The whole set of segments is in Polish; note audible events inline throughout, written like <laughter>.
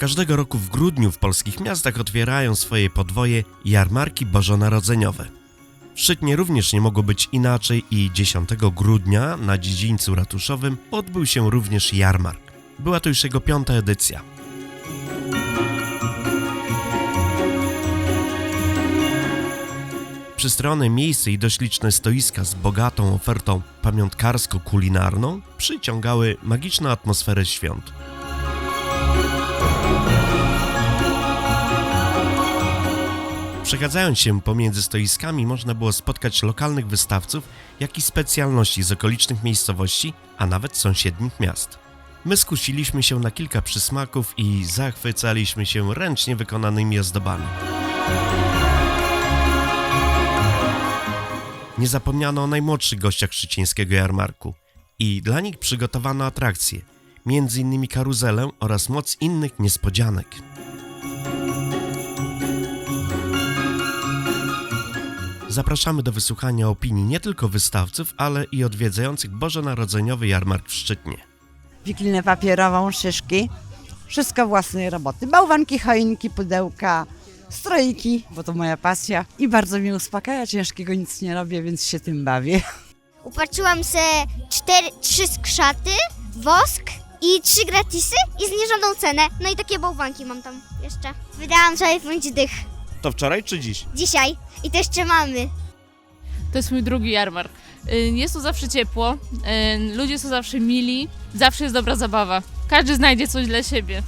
Każdego roku w grudniu w polskich miastach otwierają swoje podwoje jarmarki bożonarodzeniowe. W Szczytnie również nie mogło być inaczej i 10 grudnia na dziedzińcu ratuszowym odbył się również jarmark. Była to już jego piąta edycja. Przystrojone miejsce i dość liczne stoiska z bogatą ofertą pamiątkarsko-kulinarną przyciągały magiczną atmosferę świąt. Przechadzając się pomiędzy stoiskami można było spotkać lokalnych wystawców, jak i specjalności z okolicznych miejscowości, a nawet sąsiednich miast. My skusiliśmy się na kilka przysmaków i zachwycaliśmy się ręcznie wykonanymi ozdobami. Nie zapomniano o najmłodszych gościach szczecińskiego jarmarku i dla nich przygotowano atrakcje, m.in. karuzelę oraz moc innych niespodzianek. Zapraszamy do wysłuchania opinii nie tylko wystawców, ale i odwiedzających Bożonarodzeniowy Jarmark w Szczytnie. wiklinę papierową, szyszki. Wszystko własnej roboty. Bałwanki, choinki, pudełka, strojki, bo to moja pasja. I bardzo mnie uspokaja, ciężkiego nic nie robię, więc się tym bawię. Upatrzyłam se cztery, trzy skrzaty, wosk i trzy gratisy i zniżoną cenę. No i takie bałwanki mam tam jeszcze. Wydałam sobie pięć dych To wczoraj czy dziś? dzisiaj i to jeszcze mamy. To jest mój drugi jarmark. Y, Jest tu zawsze ciepło, y, ludzie są zawsze mili, zawsze jest dobra zabawa. Każdy znajdzie coś dla siebie.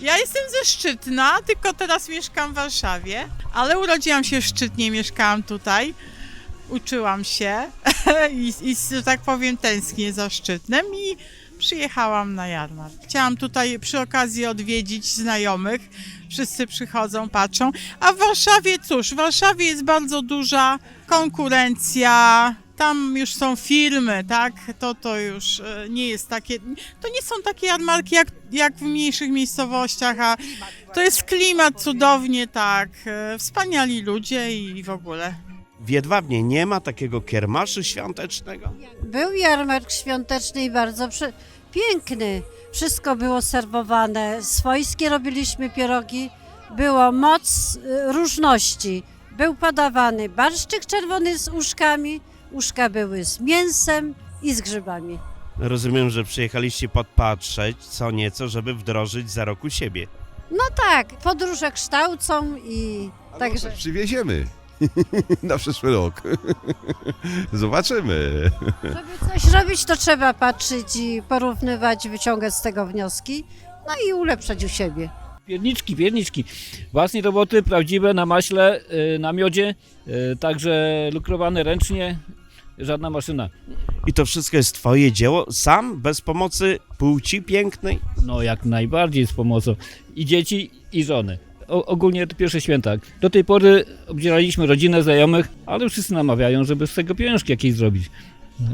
Ja jestem ze Szczytna, tylko teraz mieszkam w Warszawie, ale urodziłam się w Szczytnie, mieszkałam tutaj. Uczyłam się <laughs> i, i, że tak powiem, tęsknię za Szczytnem i przyjechałam na jarmark. Chciałam tutaj przy okazji odwiedzić znajomych. Wszyscy przychodzą, patrzą. A w Warszawie, cóż, w Warszawie jest bardzo duża konkurencja. Tam już są firmy, tak? To to już e, nie jest takie. To nie są takie jarmarki jak, jak w mniejszych miejscowościach, a to jest klimat cudownie, tak. e, Wspaniali ludzie i w ogóle. W Jedwabnie nie ma takiego kiermaszu świątecznego? Był jarmark świąteczny i bardzo przy... piękny. Wszystko było serwowane. Swojskie robiliśmy pierogi. Było moc y, różności. Był podawany barszczyk czerwony z uszkami. Uszka były z mięsem i z grzybami. Rozumiem, że przyjechaliście podpatrzeć co nieco, żeby wdrożyć za roku siebie. No tak, podróże kształcą i Także także przywieziemy <laughs> na przyszły rok. <laughs> Zobaczymy. żeby coś robić, to trzeba patrzeć i porównywać, wyciągać z tego wnioski, no i ulepszać u siebie. Pierniczki, pierniczki. Własnej roboty, prawdziwe, na maśle, y, na miodzie, y, także lukrowane ręcznie, żadna maszyna. I to wszystko jest twoje dzieło, sam, bez pomocy płci pięknej? No jak najbardziej z pomocą i dzieci, i żony. Ogólnie to pierwsze święta. Do tej pory obdzieraliśmy rodzinę, znajomych, ale wszyscy namawiają, żeby z tego pieniążki jakieś zrobić.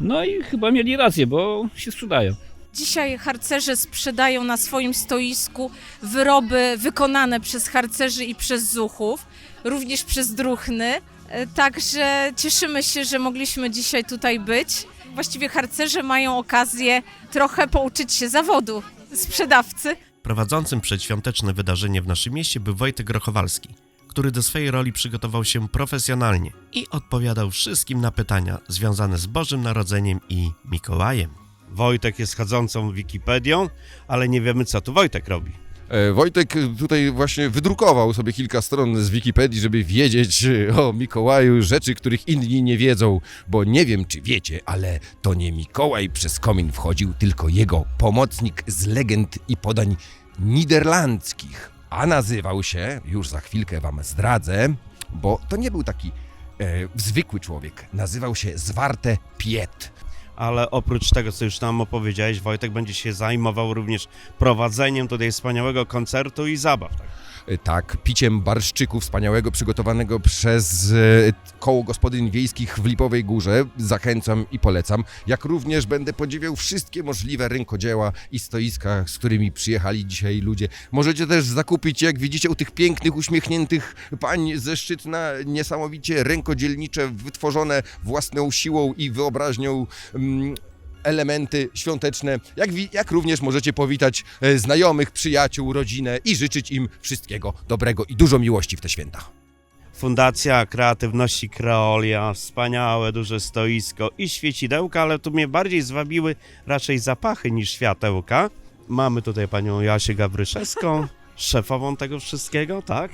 No i chyba mieli rację, bo się sprzedają. Dzisiaj harcerze sprzedają na swoim stoisku wyroby wykonane przez harcerzy i przez zuchów, również przez druchny. E, Także cieszymy się, że mogliśmy dzisiaj tutaj być. Właściwie harcerze mają okazję trochę pouczyć się zawodu sprzedawcy. Prowadzącym przedświąteczne wydarzenie w naszym mieście był Wojtek Grochowalski, który do swojej roli przygotował się profesjonalnie i odpowiadał wszystkim na pytania związane z Bożym Narodzeniem i Mikołajem. Wojtek jest chodzącą Wikipedią, ale nie wiemy, co tu Wojtek robi. E, Wojtek tutaj właśnie wydrukował sobie kilka stron z Wikipedii, żeby wiedzieć e, o Mikołaju rzeczy, których inni nie wiedzą, bo nie wiem, czy wiecie, ale to nie Mikołaj przez komin wchodził, tylko jego pomocnik z legend i podań niderlandzkich. A nazywał się, już za chwilkę wam zdradzę, bo to nie był taki e, zwykły człowiek. Nazywał się Zwarte Piet. Ale oprócz tego, co już nam opowiedziałeś, Wojtek będzie się zajmował również prowadzeniem tutaj wspaniałego koncertu i zabaw. Tak? Tak, piciem barszczyku wspaniałego przygotowanego przez e, koło gospodyń wiejskich w Lipowej Górze. Zachęcam i polecam. Jak również będę podziwiał wszystkie możliwe rękodzieła i stoiska, z którymi przyjechali dzisiaj ludzie. Możecie też zakupić, jak widzicie, u tych pięknych, uśmiechniętych pań ze Szczytna, niesamowicie rękodzielnicze, wytworzone własną siłą i wyobraźnią. Elementy świąteczne, jak, jak również możecie powitać e, znajomych, przyjaciół, rodzinę i życzyć im wszystkiego dobrego i dużo miłości w te święta. Fundacja Kreatywności Kreolia, wspaniałe, duże stoisko i świecidełka, ale tu mnie bardziej zwabiły raczej zapachy niż światełka. Mamy tutaj panią Jasię Gawryszewską, <laughs> szefową tego wszystkiego, tak?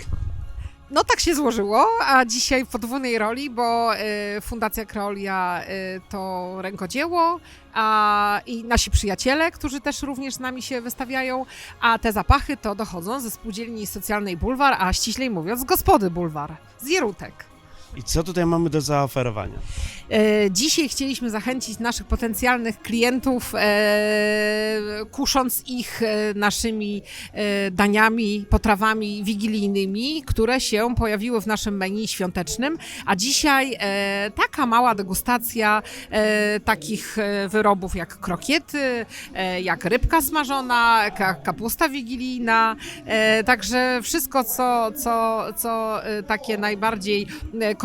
No tak się złożyło, a dzisiaj w podwójnej roli, bo y, Fundacja Kreolia y, to rękodzieło, a i nasi przyjaciele, którzy też również z nami się wystawiają, a te zapachy to dochodzą ze spółdzielni socjalnej Bulwar, a ściślej mówiąc z gospody Bulwar, z Jerutek. I co tutaj mamy do zaoferowania? E, Dzisiaj chcieliśmy zachęcić naszych potencjalnych klientów, e, kusząc ich e, naszymi daniami, potrawami wigilijnymi, które się pojawiły w naszym menu świątecznym. A dzisiaj taka mała degustacja takich wyrobów jak krokiety, jak rybka smażona, ka- kapusta wigilijna. Także wszystko, co, co, co takie najbardziej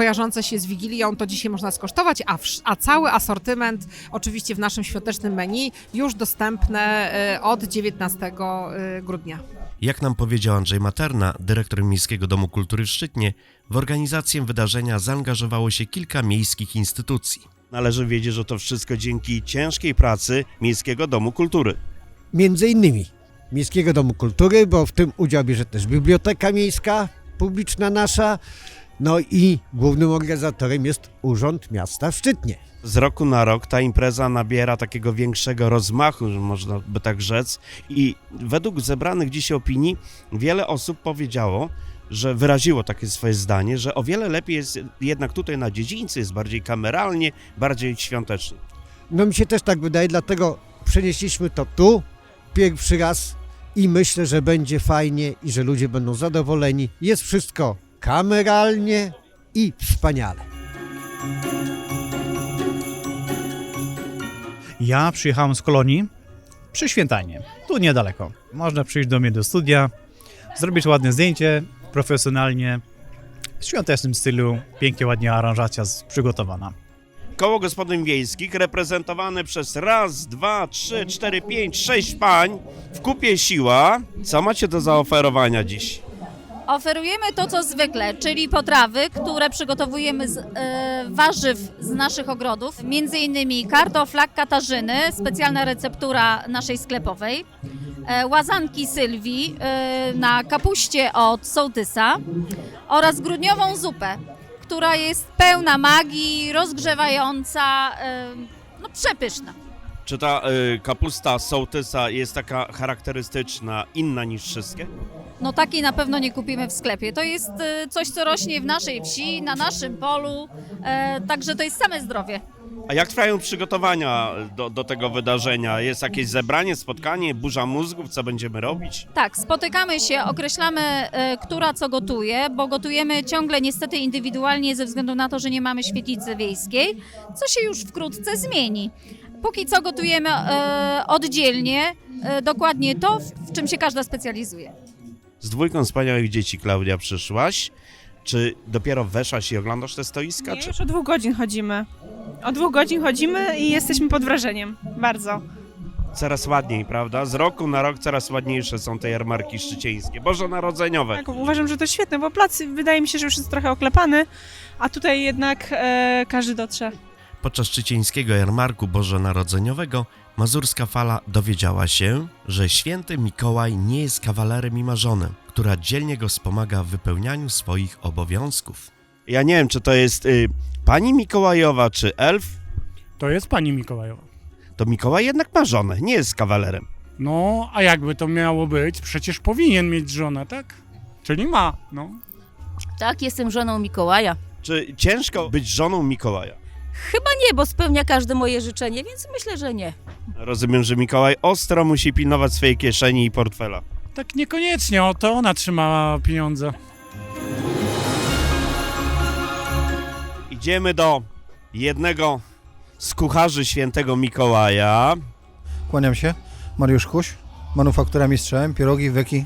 kojarzące się z Wigilią, to dzisiaj można skosztować, a, wsz- a cały asortyment oczywiście w naszym świątecznym menu już dostępne e, od 19 e, grudnia. Jak nam powiedział Andrzej Materna, dyrektor Miejskiego Domu Kultury w Szczytnie, w organizację wydarzenia zaangażowało się kilka miejskich instytucji. Należy wiedzieć, że to wszystko dzięki ciężkiej pracy Miejskiego Domu Kultury. między innymi Miejskiego Domu Kultury, bo w tym udział bierze też Biblioteka Miejska, publiczna nasza, no i głównym organizatorem jest Urząd Miasta Szczytnie. Z roku na rok ta impreza nabiera takiego większego rozmachu, można by tak rzec. I według zebranych dziś opinii wiele osób powiedziało, że wyraziło takie swoje zdanie, że o wiele lepiej jest jednak tutaj na dziedzińcu, jest bardziej kameralnie, bardziej świątecznie. No mi się też tak wydaje, dlatego przenieśliśmy to tu pierwszy raz i myślę, że będzie fajnie i że ludzie będą zadowoleni. Jest wszystko kameralnie i wspaniale. Ja przyjechałem z Kolonii przy Świętanie, tu niedaleko. Można przyjść do mnie do studia, zrobić ładne zdjęcie, profesjonalnie, w świątecznym stylu, pięknie, ładnie aranżacja z- przygotowana. Koło Gospodyń Wiejskich reprezentowane przez raz, dwa, trzy, cztery, pięć, sześć pań w kupie siła. Co macie do zaoferowania dziś? Oferujemy to, co zwykle, czyli potrawy, które przygotowujemy z e, warzyw z naszych ogrodów, między innymi kartoflak katarzyny, specjalna receptura naszej sklepowej, e, łazanki Sylwii e, na kapuście od sołtysa oraz grudniową zupę, która jest pełna magii, rozgrzewająca, e, no przepyszna. Czy ta y, kapusta sołtysa jest taka charakterystyczna, inna niż wszystkie? No takiej na pewno nie kupimy w sklepie. To jest e, coś, co rośnie w naszej wsi, na naszym polu, e, także to jest same zdrowie. A jak trwają przygotowania do, do tego wydarzenia? Jest jakieś zebranie, spotkanie, burza mózgów, co będziemy robić? Tak, spotykamy się, określamy, e, która co gotuje, bo gotujemy ciągle niestety indywidualnie ze względu na to, że nie mamy świetlicy wiejskiej, co się już wkrótce zmieni. Póki co gotujemy e, oddzielnie, e, dokładnie to, w, w czym się każda specjalizuje. Z dwójką wspaniałych dzieci, Klaudia, przyszłaś. Czy dopiero weszłaś i oglądasz te stoiska? Nie, Czy... już od dwóch godzin chodzimy. Od dwóch godzin chodzimy i jesteśmy pod wrażeniem. Bardzo. Coraz ładniej, prawda? Z roku na rok coraz ładniejsze są te jarmarki szczycieńskie, bożonarodzeniowe. Tak, uważam, że to świetne, bo plac wydaje mi się, że już jest trochę oklepany, a tutaj jednak e, każdy dotrze. Podczas szczycieńskiego jarmarku bożonarodzeniowego mazurska fala dowiedziała się, że święty Mikołaj nie jest kawalerem i marzonem, która dzielnie go wspomaga w wypełnianiu swoich obowiązków. Ja nie wiem, czy to jest y, pani Mikołajowa, czy elf. To jest pani Mikołajowa. To Mikołaj jednak ma żonę, nie jest kawalerem. No, a jakby to miało być? Przecież powinien mieć żonę, tak? Czyli ma, no. Tak, jestem żoną Mikołaja. Czy ciężko być żoną Mikołaja? Chyba nie, bo spełnia każde moje życzenie, więc myślę, że nie. Rozumiem, że Mikołaj ostro musi pilnować swojej kieszeni i portfela. Tak niekoniecznie, o to ona trzyma pieniądze. Idziemy do jednego z kucharzy świętego Mikołaja. Kłaniam się. Mariusz Kuś, manufaktura mistrzem, pierogi, weki.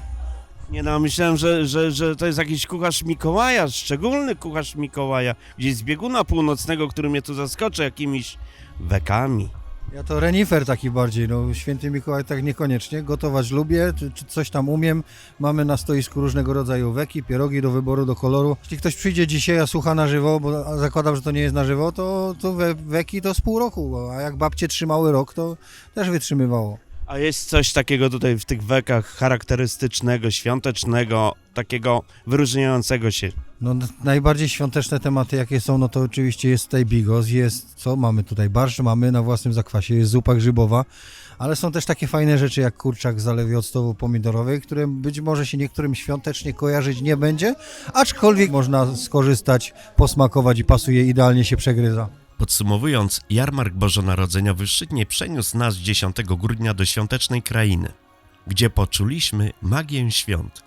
Nie no, myślałem, że, że, że to jest jakiś kucharz Mikołaja, szczególny kucharz Mikołaja, gdzieś z bieguna północnego, który mnie tu zaskoczy jakimiś wekami. Ja to renifer taki bardziej, no święty Mikołaj tak niekoniecznie. Gotować lubię, czy, czy coś tam umiem. Mamy na stoisku różnego rodzaju weki, pierogi do wyboru, do koloru. Jeśli ktoś przyjdzie dzisiaj, a słucha na żywo, bo zakładam, że to nie jest na żywo, to, to we, weki to z pół roku, a jak babcie trzymały rok, to też wytrzymywało. A jest coś takiego tutaj w tych wekach charakterystycznego, świątecznego, takiego wyróżniającego się? No, najbardziej świąteczne tematy, jakie są, no to oczywiście jest tutaj bigos, jest co? Mamy tutaj barszcz, mamy na własnym zakwasie, jest zupa grzybowa, ale są też takie fajne rzeczy jak kurczak w zalewie octowu pomidorowej, które być może się niektórym świątecznie kojarzyć nie będzie, aczkolwiek można skorzystać, posmakować i pasuje, idealnie się przegryza. Podsumowując, jarmark bożonarodzeniowy w Szydnie przeniósł nas 10 grudnia do świątecznej krainy, gdzie poczuliśmy magię świąt.